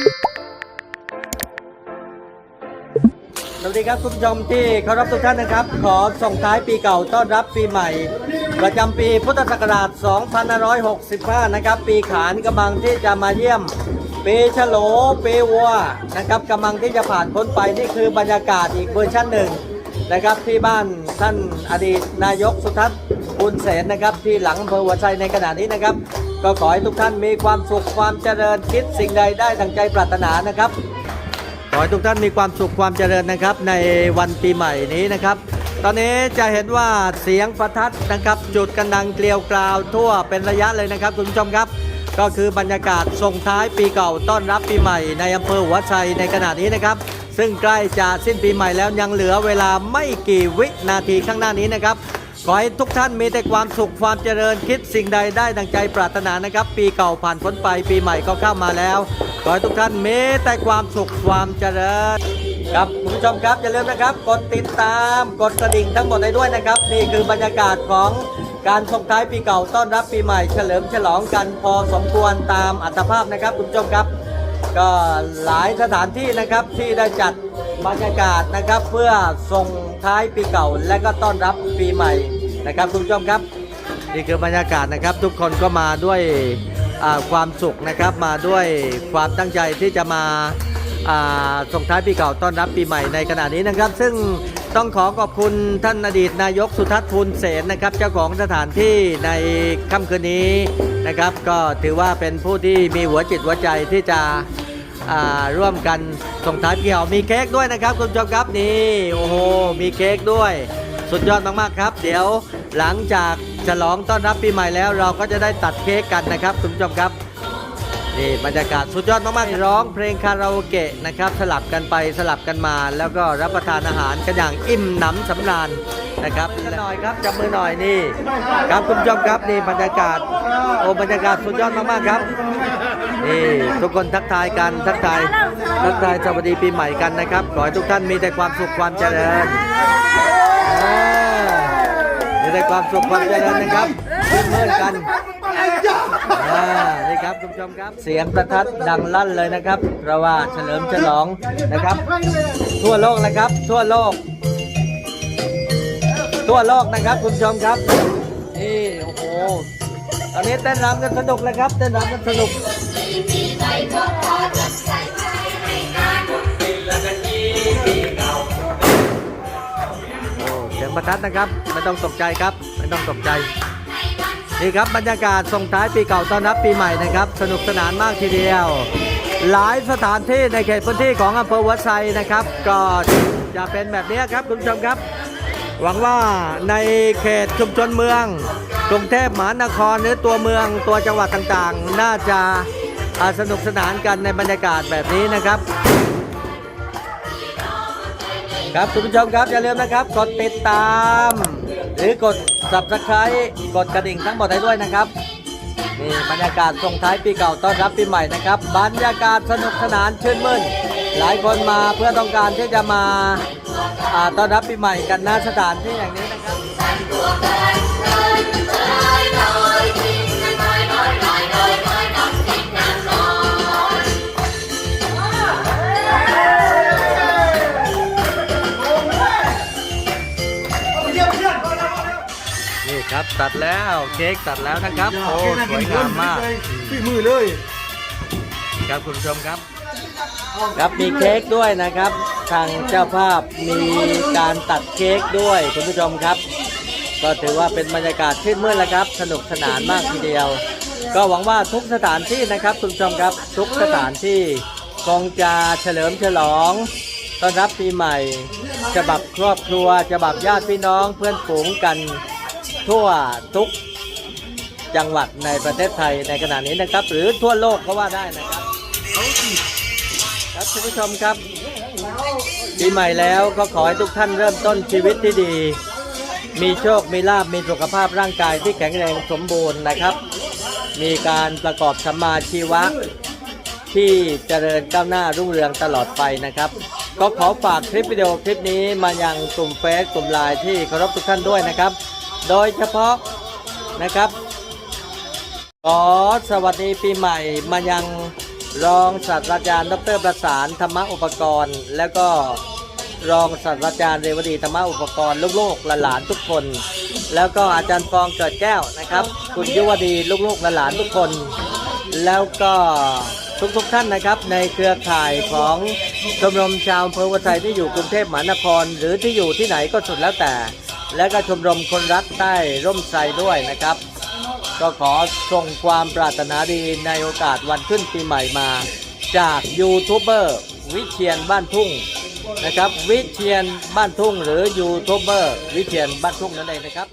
สวัสดีครับคุณผู้ชมที่เคารพทุกท่านนะครับ ขอส่งท้ายปีเก่าต้อนรับปีใหม่ ประจำปีพุทธศักราช 2565 นะครับ ปีขานกำลังที่จะมาเยี่ยม ปีฉโลปีวัวนะครับกำลังที่จะผ่านพ้นไปนี่คือบรรยากาศอีกเวอร์ชันหนึ่งนะครับที่บ้านท่านอดีตนายกสุทัศน์บุญเสนนะครับที่หลังอำเภอหัวไชในขณะนี้นะครับ ก็ขอให้ทุกท่านมีความสุขความเจริญคิดสิ่งใดได้ดังใจปรารถนานะครับ ขอให้ทุกท่านมีความสุขความเจริญนะครับ ในวันปีใหม่นี้นะครับ ตอนนี้จะเห็นว่าเสียงประทัดนะครับ จุดกันดังเกลียวกราวทั่วเป็นระยะเลยนะครับคุณผู้ชมครับ ก็คือบรรยากาศส่งท้ายปีเก่าต้อนรับปีใหม่ในอำเภอหัวไชในขณะนี้นะครับ ซึ่งใกล้จะสิ้นปีใหม่แล้วยังเหลือเวลาไม่กี่วินาทีข้างหน้านี้นะครับ ขอให้ทุกท่านมีแต่ความสุขความเจริญคิดสิ่งใดได้ดังใจปรารถนานะครับ ปีเก่าผ่านพ้นไปปีใหม่ก็เข้ามาแล้ว ขอให้ทุกท่านมีแต่ความสุขความเจริญ ครับคุณผู้ชมครับอย่าลืมนะครับ กดติดตามกดกระดิ่งทั้งหมดให้ด้วยนะครับ นี่คือบรรยากาศของการส่งท้ายปีเก่าต้อนรับปีใหม่เฉลิมฉลองกันพอสมควรตามอัตภาพนะครับคุณผู้ชมครับ ก็หลายสถานที่นะครับที่ได้จัดบรรยากาศนะครับ เพื่อส่งท้ายปีเก่าและก็ต้อนรับปีใหม่นะครับคุณผู้ชมครับ นี่คือบรรยากาศนะครับ ทุกคนก็มาด้วยความสุขนะครับมาด้วยความตั้งใจที่จะมาอ่าส่งท้ายปีเก่าต้อนรับปีใหม่ในขณะนี้นะครับ ซึ่ง ต้องขอขอบคุณท่านอดีตนายกสุทัศน์พูนเสนนะครับ เจ้าของสถานที่ในค่ำคืนนี้นะครับ ก็ถือว่าเป็นผู้ที่มีหัวจิตหัวใจที่จะร่วมกันส่งท้ายปีเก่ามีเค้กด้วยนะครับคุณผู้ชมครับนี่โอ้โหมีเค้กด้วย สุดยอดมากๆครับ เดี๋ยวหลังจากฉลองต้อนรับปีใหม่แล้วเราก็จะได้ตัดเค้กกันนะครับคุณผู้ชมครับ นี่บรรยากาศสุดยอดมากๆร้องเพลงคาราโอเกะนะครับ สลับกันไปสลับกันมา แล้วก็รับประทานอาหารกันอย่างอิ่มหนำสำราญนะครับหน่อยครับจับมือหน่อยนี่ครับคุณผู้ชมครับนี่บรรยากาศโอ้บรรยากาศสุดยอดมากๆครับนี่ทุกคนทักทายกันทักทายทักทายสวัสดีปีใหม่กันนะครับขอให้ทุกท่านมีแต่ความสุขความเจริญมีแต่ความสุขความเจริญนะครับเชื่นมื่นกัน อ่านี่ครับคุณผู้ชมครับ เสียงประทัดดังลั่นเลยนะครับ เพราะว่าเฉลิมฉลองนะครับ ทั่วโลกนะครับ ทั่วโลก ทั่วโลกนะครับคุณผู้ชมครับ นี่โอ้โห ตอนนี้เต้นรำกันสนุกเลยครับ เต้นรำกันสนุกโอ้เสียงประทัดนะครับ ไม่ต้องตกใจครับ ไม่ต้องตกใจ นี่ครับบรรยากาศส่งท้ายปีเก่าต้อนรับปีใหม่นะครับ สนุกสนานมากทีเดียว หลายสถานที่ในเขตพื้นที่ของอำเภอวัดไซนะครับ ก็จะเป็นแบบนี้ครับคุณผู้ชมครับ หวังว่าในเขตชุมชนเมือง กรุงเทพมหานครหรือตัวเมืองตัวจังหวัดต่างๆ น่าจะสนุกสนานกันในบรรยากาศแบบนี้นะครับ ครับคุณผู้ชมครับอย่าลืมนะครับ กดติดตาม หรือกด subscribe กดกระดิ่งทั้งหมดให้ด้วยนะครับนี่บรรยากาศส่งท้ายปีเก่าต้อนรับปีใหม่นะครับ บรรยากาศสนุกสนานชื่นมื่น หลายคนมาเพื่อต้องการที่จะมาต้อนรับปีใหม่กันหน้าสถานที่อย่างนี้นะครับ ครับตัดแล้วเค้กตัดแล้วนะครับโอ้สวยงามมากพี่มือเลยครับคุณผู้ชมครับ ครับมีเค้กด้วยนะครับ ทางเจ้าภาพมีการตัดเค้กด้วยคุณผู้ชมครับ ก็ถือว่าเป็นบรรยากาศชื่นมื่นแล้วครับ สนุกสนานมากทีเดียว ก็หวังว่าทุกสถานที่นะครับคุณผู้ชมครับทุกสถานที่คงจะเฉลิมฉลองต้อนรับปีใหม่ฉบับครอบครัวฉบับญาติพี่น้องเพื่อนฝูงกัน ทั่วทุกจังหวัดในประเทศไทยในขณะนี้นะครับ หรือทั่วโลกก็ว่าได้นะครับครับคุณผู้ชมครับปีใหม่แล้วก็ขอให้ทุกท่านเริ่มต้นชีวิตที่ดี มีโชค มีลาบมีสุขภาพร่างกายที่แข็งแรงสมบูรณ์นะครับ มีการประกอบสมมาชีวะ ที่เจริญก้าวหน้ารุ่งเรืองตลอดไปนะครับ ก็ขอฝากคลิปวิดีโอคลิปนี้มายังกลุ่มเฟซกลุ่มไลน์ที่เคารพทุกท่านด้วยนะครับ โดยเฉพาะนะครับขอสวัสดีปีใหม่มายังรองศาสตราจารย์ดรประสานธรรมอุปกรณ์ แล้วก็รองศาสตราจารย์เรวดีธรรมอุปกรณ์ลูกๆหลานทุกคน แล้วก็อาจารย์ฟองเกิดแก้วนะครับ คุณยุวดีลูกๆหลานทุกคน แล้วก็ทุกๆท่านนะครับ ในเครือข่ายของชมรมชาวอำเภอวัดไซที่อยู่กรุงเทพมหานคร หรือที่อยู่ที่ไหนก็สุดแล้วแต่ และก็ชมรมคนรักใต้ร่มไทรด้วยนะครับ ก็ขอส่งความปรารถนาดีในโอกาสวันขึ้นปีใหม่มา จากยูทูบเบอร์วิเชียนบ้านทุ่งนะครับ วิเชียนบ้านทุ่งหรือยูทูบเบอร์วิเชียนบ้านทุ่งนั่นเองนะครับ